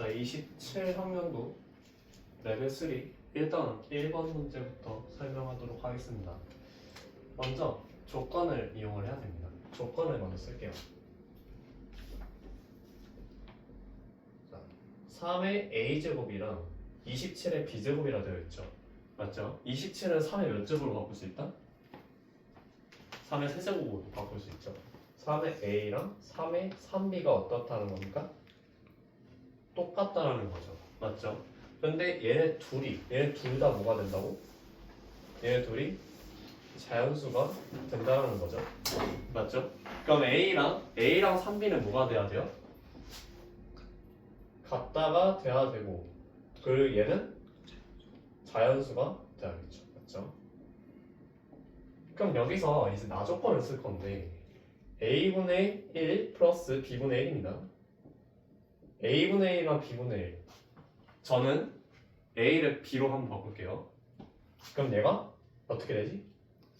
자, 27학년도 레벨 3 일단 1번 문제부터 설명하도록 하겠습니다. 먼저 조건을 이용을 해야 됩니다. 조건을 먼저 쓸게요. 자, 3의 a제곱이랑 27의 b제곱이라 되어 있죠. 맞죠? 27은 3의 몇 제곱으로 바꿀 수 있다? 3의 세제곱으로 바꿀 수 있죠. 3의 a랑 3의 3b가 어떻다는 겁니까? 똑같다라는 거죠. 맞죠? 근데 얘네 둘이, 얘네 둘 다 뭐가 된다고? 얘네 둘이 자연수가 된다는 거죠. 맞죠? 그럼 A랑 A랑 3B는 뭐가 돼야 돼요? 같다가 돼야 되고 그리고 얘는 자연수가 돼야겠죠. 맞죠? 그럼 여기서 이제 나 조건을 쓸 건데 A분의 1 플러스 B분의 1입니다. A분의 1이랑 B분의 1 저는 A를 B로 한번 바꿀게요. 그럼 얘가 어떻게 되지?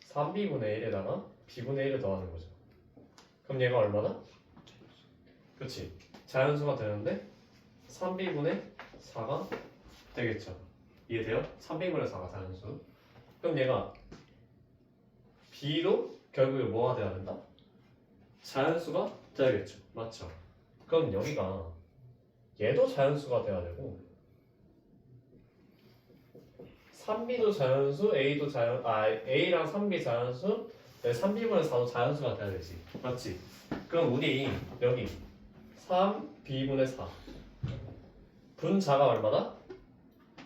3B분의 1에다가 B분의 1을 더하는 거죠. 그럼 얘가 얼마다? 그렇지. 자연수가 되는데 3B분의 4가 되겠죠. 이해돼요? 3B분의 4가 자연수. 그럼 얘가 B도 결국에 뭐가 돼야 된다? 자연수가 돼야겠죠. 맞죠? 그럼 여기가 얘도 자연수가 돼야 되고 3B도 자연수, A도 자연, 아 A랑 3B 자연수, 네, 3B분의 4도 자연수가 돼야 되지. 맞지? 그럼 우리 여기 3B분의 4 분자가 얼마다?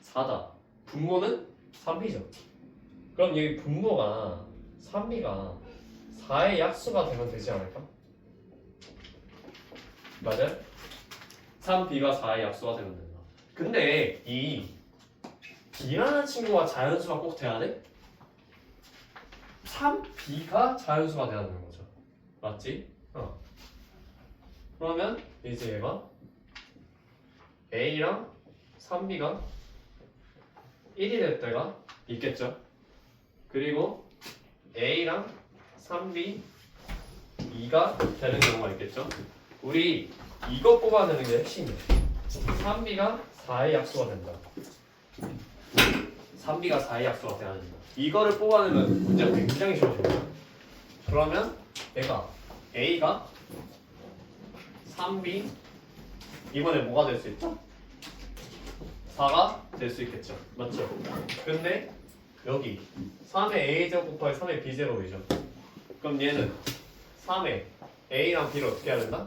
4다. 분모는 3B죠. 그럼 여기 분모가 3B가 4의 약수가 되면 되지 않을까? 맞아요? 3B가 4의 약수가 되면 된다. 근데 이 B라는 친구가 자연수가 꼭 돼야 돼? 3B가 자연수가 돼야 되는 거죠. 맞지? 어. 그러면 이제 얘가 A랑 3B가 1이 될 때가 있겠죠. 그리고 A랑 3B 2가 되는 경우가 있겠죠. 우리 이거 뽑아내는 게 핵심이에요. 3B가 4의 약수가 된다. 3B가 4의 약수가 돼야 된다. 이거를 뽑아내면 문제가 굉장히 쉬워집니다. 그러면 얘가 A가 3B 이번에 뭐가 될 수 있죠? 4가 될 수 있겠죠. 맞죠? 근데 여기 3의 A제곱 곱하기 3의 B제곱이죠. 그럼 얘는 3의 A랑 B를 어떻게 해야 된다?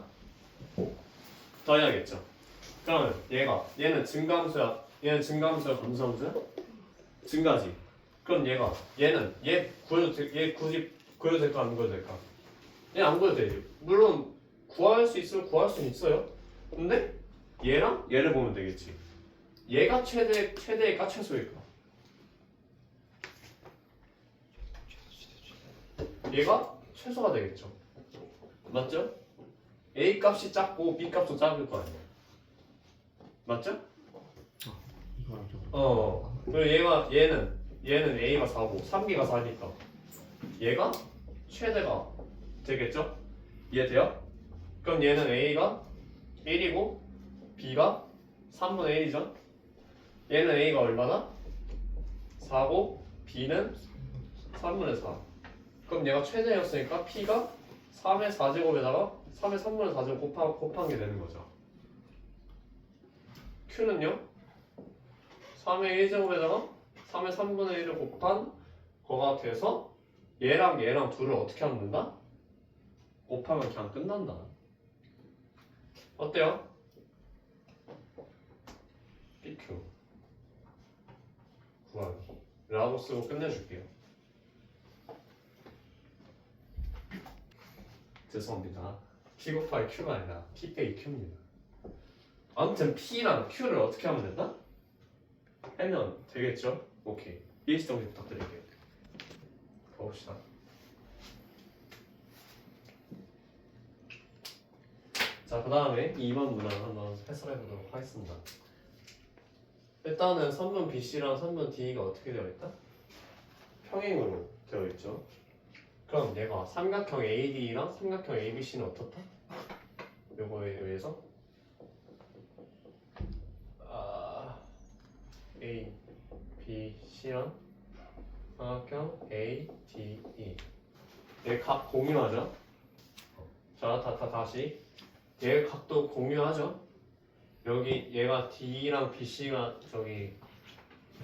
더해야겠죠. 그러면 얘가 얘는 증가함수야. 얘는 증가함수야, 감소함수야? 증가지. 그럼 얘가 얘는 얘 구해도 돼, 얘 굳이 구해도 될까 안 구해도 될까? 얘 안 구해도 되지. 물론 구할 수 있으면 구할 수는 있어요. 근데 얘랑 얘를 보면 되겠지. 얘가 최대 최대일까 최소일까? 얘가 최소가 되겠죠. 맞죠? A 값이 작고 B 값도 작을 거 아니야. 맞죠? 이거랑 저거. 어. 그리고 얘가 얘는 얘는 A가 4고 3B가 4니까 얘가 최대가 되겠죠? 이해돼요? 그럼 얘는 A가 1이고 B가 3분의 1이죠? 얘는 A가 얼마나? 4고 B는 3분의 4 그럼 얘가 최대였으니까 P가 3의 4제곱에다가 3의 3분의 4제곱 곱하, 곱한 게 되는 거죠 Q는요? 3의 1제곱에다가 3의 3분의 1을 곱한 거가 돼서 얘랑 얘랑 둘을 어떻게 하면 된다? 곱하면 그냥 끝난다. 어때요? PQ 구하기 라고 쓰고 끝내줄게요. 죄송합니다. P 곱하기 Q가 아니라 P 빼기 Q입니다. 아무튼 P랑 Q를 어떻게 하면 된다? 하면 되겠죠? 오케이. 이해시 정리 부탁드릴게요. 가봅시다. 자, 그 다음에 2번 문항 한번 해설해 보도록 하겠습니다. 일단은 선분 BC랑 선분 D가 어떻게 되어 있다? 평행으로 되어 있죠. 그럼 내가 삼각형 AD랑 삼각형 ABC는 어떻다? 요거에 의해서 아, A, B, C랑 삼각형 A, D, E 얘각 공유하죠? 자, 다, 다 다시 얘 각도 공유하죠? 여기 얘가 D랑 BC가 저기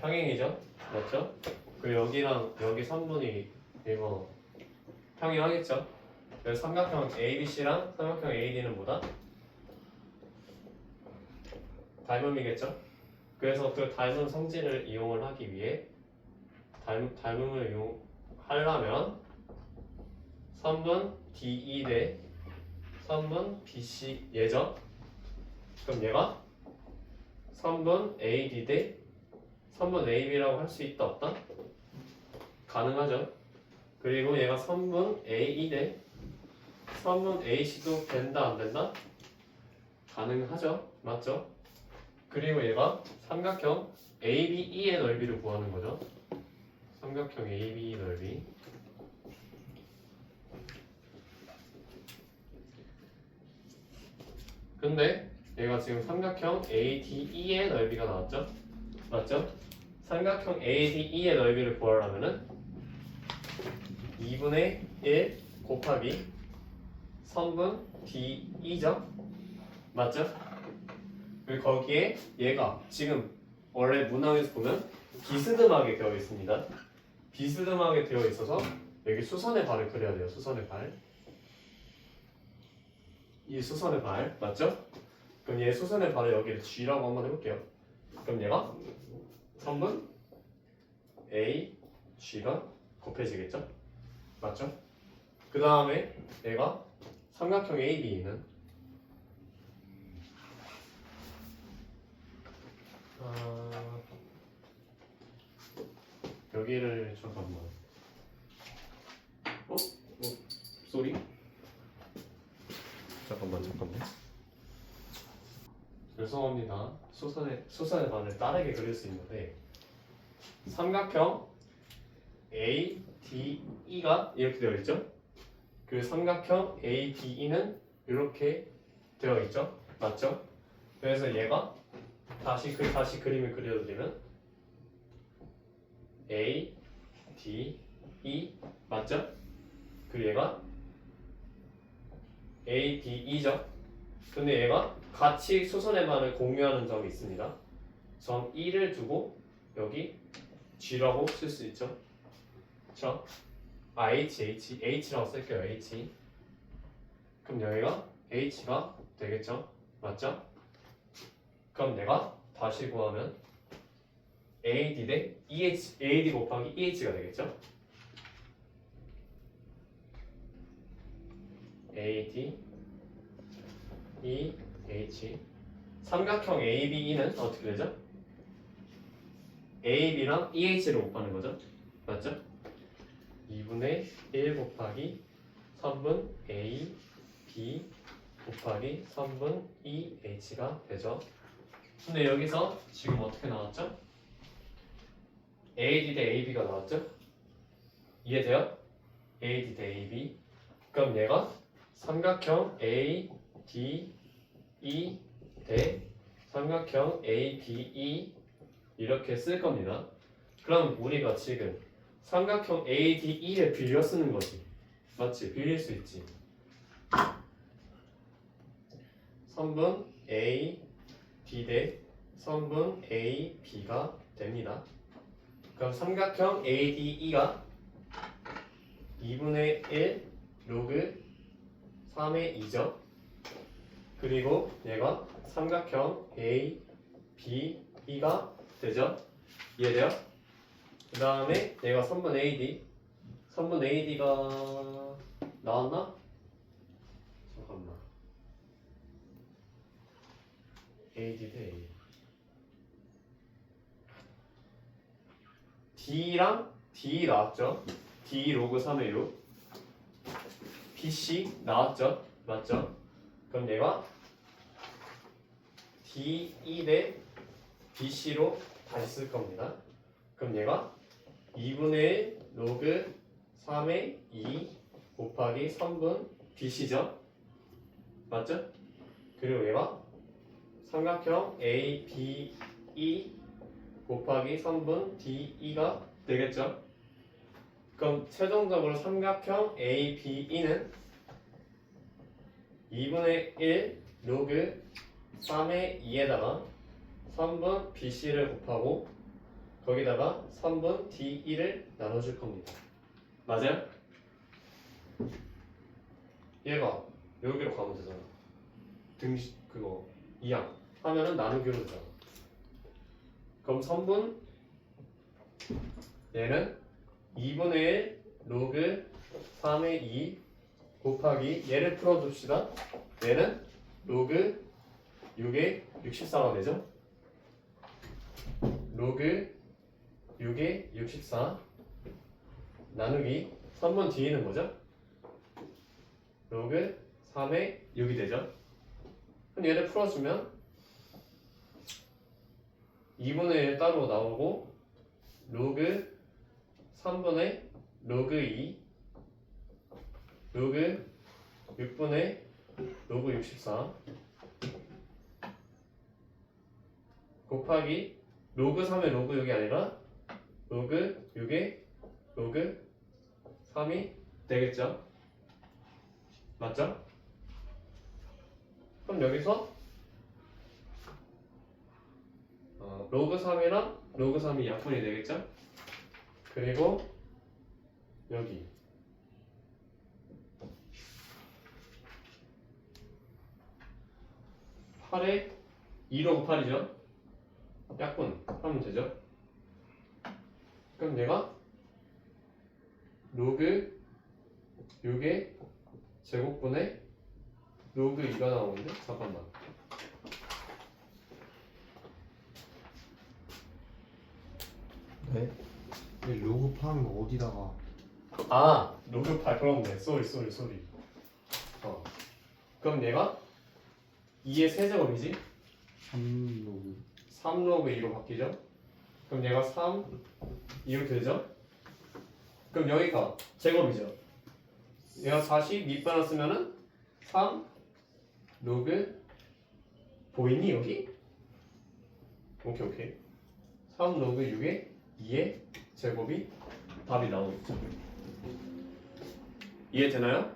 평행이죠? 맞죠? 그 여기랑 여기 3분의 이거 평행하겠죠? 그래서 삼각형 ABC랑 삼각형 AD는 뭐다? 닮음이겠죠? 그래서 그 닮은 성질을 이용을 하기 위해 닮, 닮음을 이용하려면 3분 DE 대 3분 BC 예죠? 그럼 얘가 3분 AD 대 3분 AB라고 할 수 있다 없다? 가능하죠. 그리고 얘가 3분 AE 대 3분 AC도 된다 안 된다? 가능하죠. 맞죠? 그리고 얘가 삼각형 ABE의 넓이를 구하는 거죠. 삼각형 ABE 넓이. 근데 얘가 지금 삼각형 ADE의 넓이가 나왔죠? 맞죠? 삼각형 ADE의 넓이를 구하려면은 2분의 1 곱하기 3분 DE죠? 맞죠? 그리고 거기에 얘가 지금 원래 문항에서 보면 비스듬하게 되어 있습니다. 비스듬하게 되어 있어서 여기 수선의 발을 그려야 돼요. 수선의 발. 이 수선의 발 맞죠? 그럼 얘 수선의 발을 여기를 G라고 한번 해볼게요. 그럼 얘가 3분 A, G가 곱해지겠죠? 맞죠? 그 다음에 얘가 삼각형 AB는 아, 여기를 잠깐만. 어? 어? 소리? 잠깐만 잠깐만. 죄송합니다. 수선의 수선의 반을 다르게 그릴 수 있는데 삼각형 A, D, E가 이렇게 되어 있죠. 그 삼각형 A, D, E는 이렇게 되어 있죠. 맞죠? 그래서 얘가 다시 그 다시 그림을 그려드리면 A, D, E 맞죠? 그리고 얘가 A, D, E죠. 근데 얘가 같이 수선의 반을 공유하는 점이 있습니다. 점 E를 두고 여기 G라고 쓸 수 있죠. 그렇죠? 아 H, H, H라고 쓸게요. H. 그럼 여기가 H가 되겠죠? 맞죠? 그럼 내가 다시 구하면 AD 대 EH, AD 곱하기 EH가 되겠죠? AD EH 삼각형 ABE는 어떻게 되죠? AB랑 EH를 곱하는 거죠? 2분의 1 곱하기 3분 A, B 곱하기 3분 EH가 되죠? 근데 여기서 지금 어떻게 나왔죠? AD 대 AB가 나왔죠? 이해돼요? AD 대 AB 그럼 얘가 삼각형 A, D, E 대 삼각형 A, B, E 이렇게 쓸 겁니다. 그럼 우리가 지금 삼각형 A, D, E를 빌려 쓰는 거지. 맞지? 빌릴 수 있지. 3분 A, D 대 3분 A, B가 됩니다. 그럼 삼각형 A, D, E가 2분의 1 로그 3의 2죠. 그리고 얘가 삼각형 A, B, E가 되죠. 이해돼요? 그 다음에 얘가 3분 AD 3분 AD가 나왔나? 잠깐만 AD 대 A D랑 D 나왔죠? D 로그 3의 6 BC 나왔죠? 맞죠? 그럼 얘가 DE 대 BC로 다시 쓸 겁니다. 그럼 얘가 2분의 1 로그 3의 2 곱하기 3분 BC죠? 맞죠? 그리고 얘가 삼각형 A, B, E 곱하기 3분 D2가 되겠죠? 그럼 최종적으로 삼각형 ABE는 2분의 1 로그 3의 2에다가 3분 BC를 곱하고 거기다가 3분 D1을 나눠줄 겁니다. 맞아요? 얘가 여기로 가면 되잖아. 등식 그거 2항 하면은 나누기로 되잖아. 그럼 3분 얘는 2분의 1 로그 3의 2 곱하기 얘를 풀어줍시다. 얘는 로그 6의 64가 되죠. 로그 6의 64 나누기 3번 뒤에는 뭐죠? 로그 3의 6이 되죠. 그럼 얘를 풀어주면 2분의 1 따로 나오고 로그 3분의 로그 2 로그 6분의 로그 64 곱하기 로그 3의 로그 6이 아니라 로그 6의 로그 3이 되겠죠? 맞죠? 그럼 여기서 어, 로그 3이랑 로그 3이 약분이 되겠죠? 그리고 여기 팔에 2로 8이죠? 약분 하면 되죠? 그럼 얘가 로그 6의 제곱분의 로그 2가 나오는데? 잠깐만. 네? 이 로그 파는 거 어디다가? 아 로그 8 그렇네. 쏘리 쏘리 쏘리. 어. 그럼 얘가 2의 세제곱이지? 3로그. 3로그 2로 바뀌죠 그럼 얘가 3 이렇게 되죠? 그럼 여기가 제곱이죠? 얘가 40 밑바람 쓰면은 3 로그 보이니 여기? 오케이 오케이. 3 로그 6에 2의 제곱이 답이 나오겠죠? 이해되나요?